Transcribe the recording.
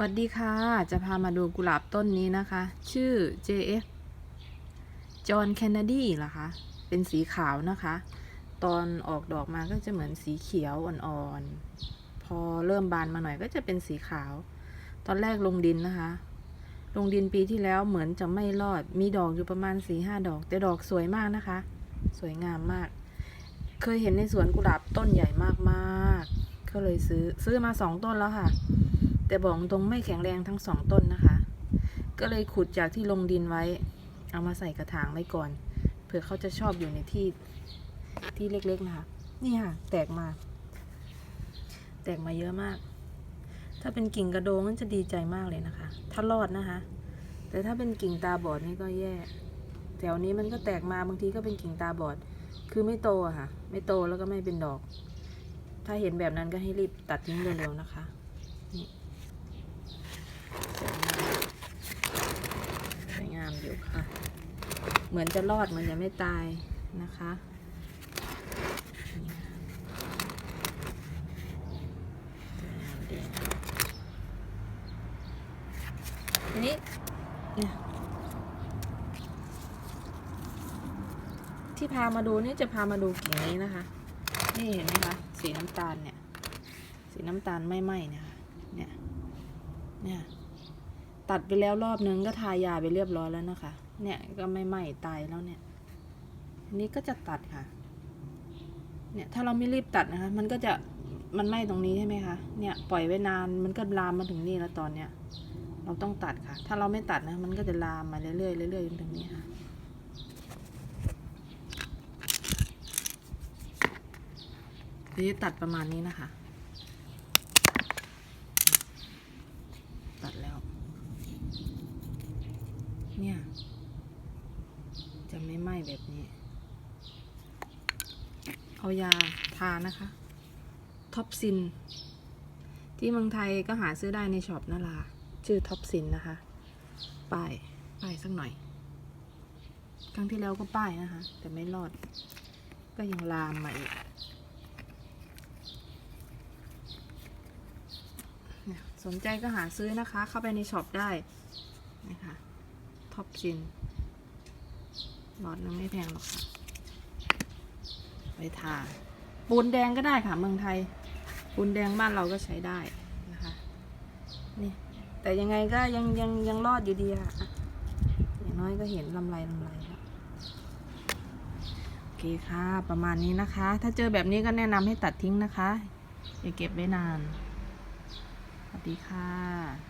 สวัสดีค่ะ จะพามาดูกุหลาบต้นนี้นะคะ ชื่อ JF จอห์นแคนนดีเหรอคะ เป็นสีขาวนะคะ ตอนออกดอกมาก็จะเหมือนสีเขียวอ่อนๆ พอเริ่มบานมาหน่อยก็จะเป็นสีขาว ตอนแรกลงดินนะคะ ลงดินปีที่แล้วเหมือนจะไม่รอด มีดอกอยู่ประมาณสี่ห้าดอก แต่ดอกสวยมากนะคะ สวยงามมาก เคยเห็นในสวนกุหลาบต้นใหญ่มากๆ ก็เลยซื้อซื้อมาสองต้นแล้วค่ะ แต่บอกตรงไม่แข็งแรงทั้งสองต้นนะคะ ก็เลยขุดจากที่ลงดินไว้ เอามาใส่กระถางไว้ก่อน เผื่อเขาจะชอบอยู่ในที่ที่เล็กๆนะคะ นี่ค่ะ แตกมา แตกมาเยอะมาก ถ้าเป็นกิ่งกระโดงนั่นจะดีใจมากเลยนะคะ ถ้ารอดนะคะ แต่ถ้าเป็นกิ่งตาบอดนี่ก็แย่ แถวนี้มันก็แตกมาบางทีก็เป็นกิ่งตาบอด คือไม่โตอะค่ะ ไม่โตแล้วก็ไม่เป็นดอก ถ้าเห็นแบบนั้นก็ให้รีบตัดทิ้งเร็วๆนะคะสวยงาม อยู่ค่ะ เหมือนจะรอดเหมือนจะไม่ตายนะคะนี่ทีนี้เนี่ยที่พามาดูนี่จะพามาดูกิ่งนี้นะคะ นี่เห็นไหมคะ สีน้ำตาลเนี่ย สีน้ำตาลไม่ไหม้นี่ยค่ะเนี่ย เนี่ย ตัดไปแล้วรอบนึงก็ทายาไปเรียบร้อยแล้วนะคะ เนี่ยก็ไม่ไหม้ตายแล้วเนี่ยอันนี้ก็จะตัดค่ะ เนี่ยถ้าเราไม่รีบตัดนะคะ มันก็จะมันไหม้ตรงนี้ใช่ไหมคะ เนี่ยปล่อยไว้นานมันก็ลามมาถึงนี่แล้วตอนเนี้ยเราต้องตัดค่ะ ถ้าเราไม่ตัดนะ มันก็จะลามมาเรื่อยๆเรื่อยๆจนถึงนี้ค่ะทีนี้ตัดประมาณนี้นะคะ ตัดแล้ว เนี่ย จะไม่ไหม้แบบนี้ เอายาทานะคะ ท็อปซิน ที่เมืองไทยก็หาซื้อได้ในช็อปนั่นแหละค่ะชื่อท็อปซินนะคะ ป้าย ป้ายสักหน่อย ครั้งที่แล้วก็ป้ายนะคะ แต่ไม่รอด ก็ยังลามมาอีกสนใจก็หาซื้อนะคะ เข้าไปในช็อปได้นะคะท็อปซิน หลอดนึงไม่แพงหรอกค่ะไปทาปูนแดงก็ได้ค่ะ เมืองไทย ปูนแดงบ้านเราก็ใช้ได้นะคะนี่แต่ยังไงก็ยังยังยังรอดอยู่ดีค่ะ อย่างน้อยก็เห็นลำไรลำไรแล้วโอเคค่ะ ประมาณนี้นะคะ ถ้าเจอแบบนี้ก็แนะนำให้ตัดทิ้งนะคะ อย่าเก็บไว้นาน สวัสดีค่ะ